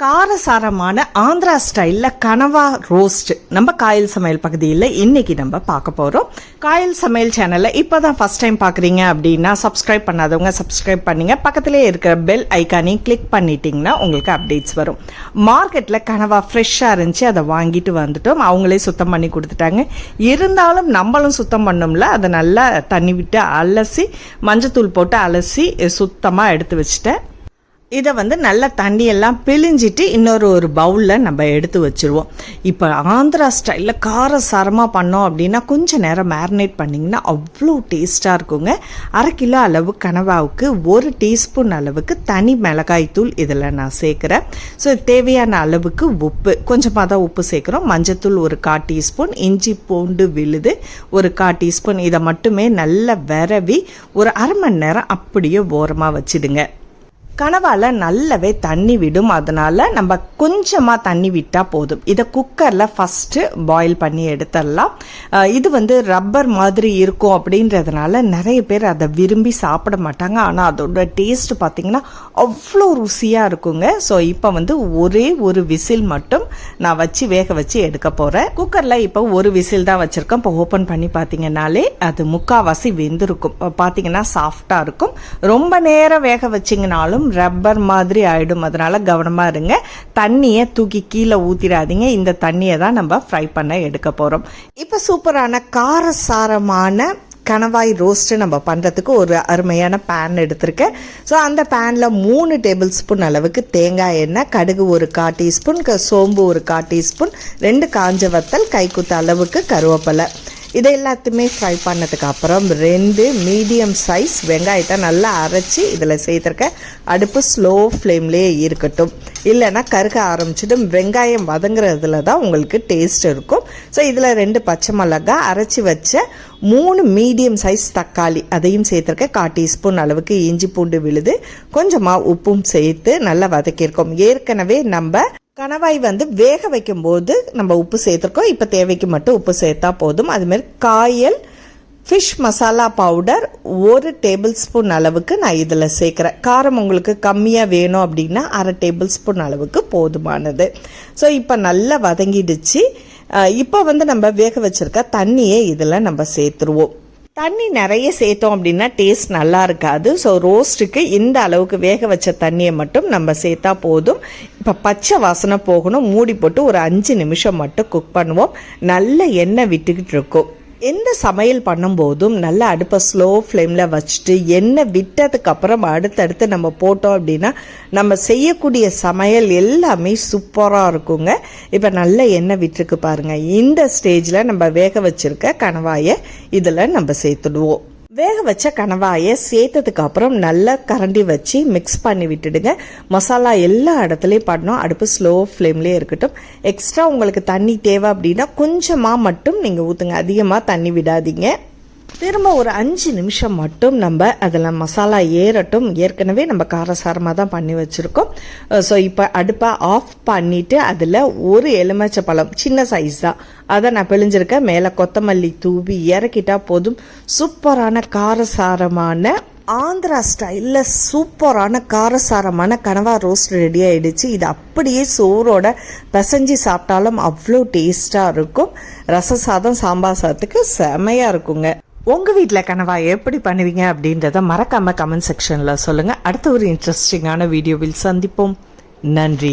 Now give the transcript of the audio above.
காரசாரமான ஆந்திரா ஸ்டைலில் கனவா ரோஸ்ட் நம்ம காயல் சமையல் பகுதியில் இன்னைக்கு நம்ம பார்க்க போகிறோம் காயல் சமையல் சேனலில் இப்போ தான் ஃபஸ்ட் டைம் பார்க்குறீங்க அப்படின்னா சப்ஸ்கிரைப் பண்ணாதவங்க சப்ஸ்கிரைப் பண்ணிங்க. பக்கத்திலே இருக்கிற பெல் ஐக்கானையும் கிளிக் பண்ணிட்டீங்கன்னா உங்களுக்கு அப்டேட்ஸ் வரும். மார்க்கெட்டில் கனவா ஃப்ரெஷ்ஷாக இருந்துச்சு அதை வாங்கிட்டு வந்துட்டோம். அவங்களே சுத்தம் பண்ணி கொடுத்துட்டாங்க. இருந்தாலும் நம்மளும் சுத்தம் பண்ணோம்ல அதை நல்லா தண்ணி விட்டு அலசி மஞ்சத்தூள் போட்டு அலசி சுத்தமாக எடுத்து வச்சுட்டேன். இதை வந்து நல்லா தண்ணியெல்லாம் பிழிஞ்சிட்டு இன்னொரு ஒரு பவுலில் நம்ம எடுத்து வச்சுருவோம். இப்போ ஆந்திரா ஸ்டைலில் காரசாரமாக பண்ணோம் அப்படின்னா கொஞ்சம் நேரம் மேரினேட் பண்ணிங்கன்னா அவ்வளோ டேஸ்ட்டாக இருக்குங்க. அரை கிலோ அளவு கனவாவுக்கு ஒரு டீஸ்பூன் அளவுக்கு தனி மிளகாய் தூள் இதில் நான் சேர்க்குறேன். ஸோ தேவையான அளவுக்கு உப்பு கொஞ்சமாக தான் உப்பு சேர்க்குறோம். மஞ்சத்தூள் ஒரு கா டீஸ்பூன் இஞ்சி பூண்டு விழுது ஒரு கா டீஸ்பூன். இதை மட்டுமே நல்லா விரவி ஒரு அரை மணி நேரம் அப்படியே ஓரமாக வச்சிடுங்க. கனவால் நல்லாவே தண்ணி விடும். அதனால் நம்ம கொஞ்சமாக தண்ணி விட்டால் போதும். இதை குக்கரில் ஃபஸ்ட்டு பாயில் பண்ணி எடுத்துடலாம். இது வந்து ரப்பர் மாதிரி இருக்கும் அப்படின்றதுனால நிறைய பேர் அதை விரும்பி சாப்பிட மாட்டாங்க. ஆனால் அதோட டேஸ்ட் பார்த்திங்கன்னா அவ்வளோ ருசியாக இருக்குங்க. ஸோ இப்போ வந்து ஒரே ஒரு விசில் மட்டும் நான் வச்சு வேக வச்சு எடுக்க போகிறேன் குக்கரில் இப்போ ஒரு விசில் தான் வச்சுருக்கேன் இப்போ ஓப்பன் பண்ணி பார்த்தீங்கன்னாலே அது முக்கால்வாசி வெந்திருக்கும். பார்த்தீங்கன்னா சாஃப்டாக இருக்கும். ரொம்ப நேரம் வேக வச்சிங்கனாலும் ரப்பர் மாதிரி ஆகிடும் அதனால் கவனமாக இருங்க. தண்ணியை தூக்கி கீழே ஊற்றிடாதீங்க இந்த தண்ணியை தான் நம்ம ஃப்ரை பண்ண எடுக்க போகிறோம் இப்போ சூப்பரான காரசாரமான கணவாய் ரோஸ்ட்டு நம்ம பண்ணுறதுக்கு ஒரு அருமையான பேன் எடுத்திருக்கேன். ஸோ அந்த பேனில் மூணு டேபிள் ஸ்பூன் அளவுக்கு தேங்காய் எண்ணெய் கடுகு ஒரு கா டீஸ்பூன் க சோம்பு ஒரு கா டீஸ்பூன் ரெண்டு காஞ்ச வத்தல் கைக்குத்த அளவுக்கு கருவேப்பிலை. இதை எல்லாத்தையுமே ஃப்ரை பண்ணதுக்கு அப்புறம் ரெண்டு மீடியம் சைஸ் வெங்காயத்தை நல்லா அரைச்சி இதில் சேர்த்துருக்கேன் அடுப்பு ஸ்லோ ஃப்ளேம்லேயே இருக்கட்டும். இல்லைன்னா கருக ஆரம்பிச்சிடும். வெங்காயம் வதங்குறதுல தான் உங்களுக்கு டேஸ்ட் இருக்கும். ஸோ இதில் ரெண்டு பச்சை மிளகா அரைச்சி வச்ச மூணு மீடியம் சைஸ் தக்காளி அதையும் சேர்த்துருக்கேன் கா டீஸ்பூன் அளவுக்கு இஞ்சி பூண்டு விழுது கொஞ்சமாக உப்பும் சேர்த்து நல்லா வதக்கியிருக்கோம். ஏற்கனவே நம்ம கணவாய் வந்து வேக வைக்கும்போது நம்ம உப்பு சேர்த்துருக்கோம். இப்போ தேவைக்கு மட்டும் உப்பு சேர்த்தா போதும். அதுமாரி காயல் ஃபிஷ் மசாலா பவுடர் ஒரு டேபிள் ஸ்பூன் அளவுக்கு நான் இதில் சேர்க்குறேன். காரம் உங்களுக்கு கம்மியாக வேணும் அப்படின்னா அரை டேபிள் ஸ்பூன் அளவுக்கு போதுமானது. ஸோ இப்போ நல்லா வதங்கிடுச்சு. இப்போ வந்து நம்ம வேக வச்சிருக்க தண்ணியை இதில் நம்ம சேர்த்துருவோம். தண்ணி நிறைய சேர்த்தோம் அப்படின்னா டேஸ்ட் நல்லா இருக்காது ஸோ ரோஸ்ட்டுக்கு இந்த அளவுக்கு வேக வச்ச தண்ணியை மட்டும் நம்ம சேர்த்தா போதும். இப்போ பச்சை வாசனை போகணும். மூடி போட்டு ஒரு அஞ்சு நிமிஷம் மட்டும் குக் பண்ணுவோம். நல்ல எண்ணெய் விட்டுக்கிட்டு இருக்கும். எந்த சமையல் பண்ணும்போதும் நல்லா அடுப்பை ஸ்லோ ஃப்ளேமில் வச்சுட்டு எண்ணெய் விட்டதுக்கு அப்புறம் அடுத்தடுத்து நம்ம போட்டோம் அப்படின்னா நம்ம செய்யக்கூடிய சமையல் எல்லாமே சூப்பராக இருக்குங்க. இப்போ நல்ல எண்ணெய் விட்டுருக்கு பாருங்க. இந்த ஸ்டேஜில் நம்ம வேக வச்சிருக்க கணவாயை இதில் நம்ம சேர்த்துடுவோம். வேக வச்ச கணவாயை சேர்த்ததுக்கு அப்புறம் நல்லா கரண்டி வச்சு மிக்ஸ் பண்ணி விட்டுடுங்க. மசாலா எல்லா இடத்துலையும் பண்ணணும். அடுப்பு ஸ்லோ ஃப்ளேம்லேயே இருக்கட்டும். எக்ஸ்ட்ரா உங்களுக்கு தண்ணி தேவை அப்படின்னா கொஞ்சமாக மட்டும் நீங்கள் ஊற்றுங்க அதிகமாக தண்ணி விடாதீங்க. திரும்ப ஒரு அஞ்சு நிமிஷம் மட்டும் நம்ம அதில் மசாலா ஏறட்டும். ஏற்கனவே நம்ம காரசாரமாக தான் பண்ணி வச்சுருக்கோம். ஸோ இப்போ அடுப்பை ஆஃப் பண்ணிவிட்டு அதில் ஒரு எலுமிச்சை பழம் சின்ன சைஸ் தான். அதை நான் பிழிஞ்சிருக்கேன். மேலே கொத்தமல்லி தூவி இறக்கிட்டால் போதும். சூப்பரான காரசாரமான ஆந்திரா ஸ்டைலில் சூப்பரான காரசாரமான கனவா ரோஸ்ட் ரெடி ஆகிடுச்சு இது அப்படியே சோறோட பிசைஞ்சு சாப்பிட்டாலும் அவ்வளோ டேஸ்ட்டாக இருக்கும். ரச சாதம் சாம்பார் சாதத்துக்கு செமையாக இருக்குங்க. உங்கள் வீட்டில் கனவா எப்படி பண்ணுவீங்க அப்படின்றத மறக்காமல் கமெண்ட் செக்ஷனில் சொல்லுங்கள் அடுத்த ஒரு இன்ட்ரெஸ்டிங்கான வீடியோவில் சந்திப்போம். நன்றி.